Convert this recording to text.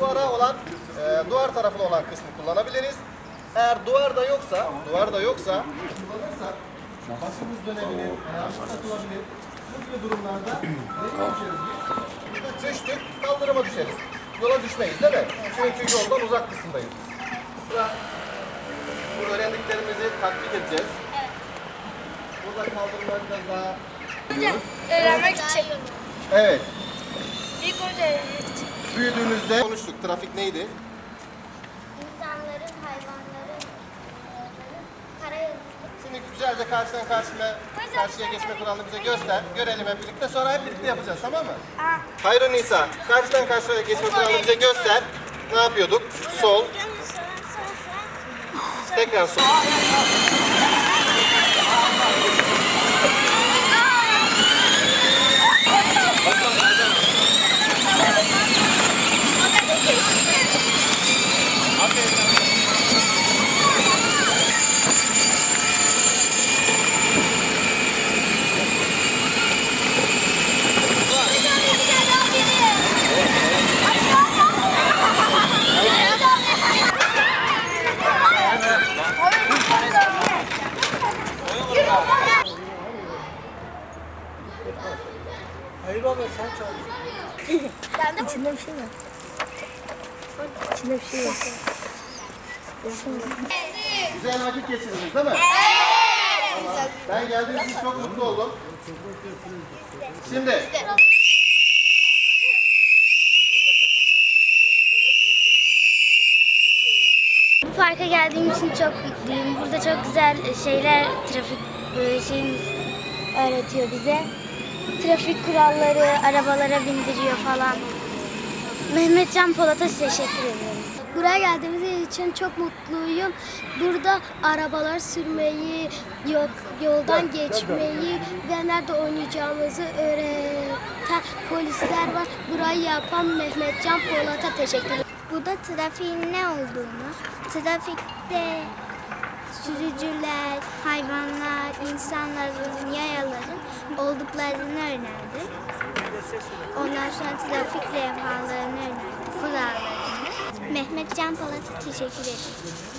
duvara olan, e, duvar tarafına olan kısmı kullanabiliriz. Eğer duvarda yoksa, duvarda yoksa kullanırsak başımız dönebilir, ayağımız takılabilir. Bu gibi durumlarda nereye düşeriz biz? Burada düştük, kaldırıma düşeriz. Yola düşmeyiz değil mi? Çünkü yoldan uzak kısımdayız. Sıra bu öğrendiklerimizi tatbik edeceğiz. Burada kaldırımlar biraz daha... Hocam öğrenmek için. Evet, İlk önce öğrenmek için. Büyüdüğümüzde konuştuk. Trafik neydi? İnsanların, hayvanların, karayolu. Şimdi güzelce karşıdan karşıya, karşıya geçme kuralını bize göster. Görelim hep birlikte. Sonra hep birlikte yapacağız tamam mı? Hayır Nisa, karşıdan karşıya geçme kuralını bize göster. Ne yapıyorduk? Sol, tekrar sol. İçinde bir şey var. İçinde bir şey var. Güzel vakit geçirdiniz değil mi? Tamam. Ben geldiğim için çok mutlu oldum. Şimdi Bu parka geldiğim için çok mutluyum. Burada çok güzel şeyler, trafik şeyimiz öğretiyor bize. Trafik kuralları, arabalara bindiriyor falan. Mehmet Can Polat'a teşekkür ediyorum. Buraya geldiğimiz için çok mutluyum. Burada arabalar sürmeyi, yok yoldan geçmeyi ve nerede oynayacağımızı öğreten polisler var. Burayı yapan Mehmet Can Polat'a teşekkür ederim. Burada trafiğin ne olduğunu, trafikte sürücüler, hayvanlar, insanların, yayaların olduklarını öğrendim. Ondan sonra trafik levhalarını öğrendim, kurallarını. Mehmet Can Polat'a teşekkür ederim.